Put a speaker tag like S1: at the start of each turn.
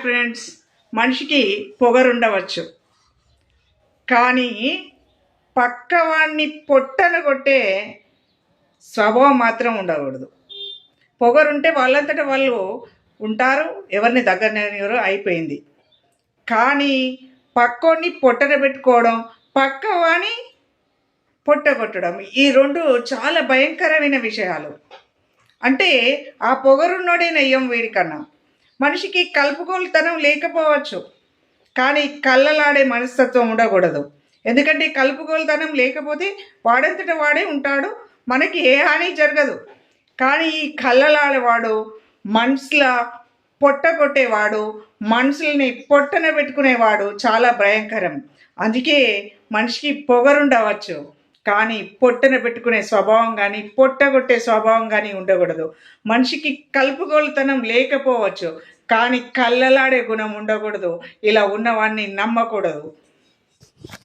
S1: Friends మనిషికి పొగరుండవచ్చు. కానీ పక్కవాణ్ణి పొట్టను కొట్టే స్వభావం మాత్రం ఉండకూడదు. పొగరుంటే వాళ్ళంతటా వాళ్ళు ఉంటారు ఎవరిని దగ్గర అయిపోయింది. కానీ పక్కోని పొట్టన పెట్టుకోవడం పక్కవాణి పొట్ట కొట్టడం ఈ రెండు చాలా భయంకరమైన విషయాలు. అంటే ఆ పొగరున్నోడే నయ్యం వీడికన్నా. మనిషికి కలుపుకోలుతనం లేకపోవచ్చు. కానీ కళ్ళలాడే మనస్తత్వం ఉండకూడదు. ఎందుకంటే కలుపుకోలుతనం లేకపోతే వాడంతట వాడే ఉంటాడు. మనకి ఏ హాని జరగదు. కానీ ఈ కళ్ళలాడేవాడు మనసుల పొట్ట కొట్టేవాడు మనుషుల్ని పొట్టన పెట్టుకునేవాడు చాలా భయంకరం. అందుకే మనిషికి పొగరుండవచ్చు. కానీ పొట్టన పెట్టుకునే స్వభావం కానీ పొట్టగొట్టే స్వభావం కానీ ఉండకూడదు. మనిషికి కలుపుగోలుతనం లేకపోవచ్చు కానీ కళ్ళలాడే గుణం ఉండకూడదు. ఇలా ఉన్నవాడిని నమ్మకూడదు.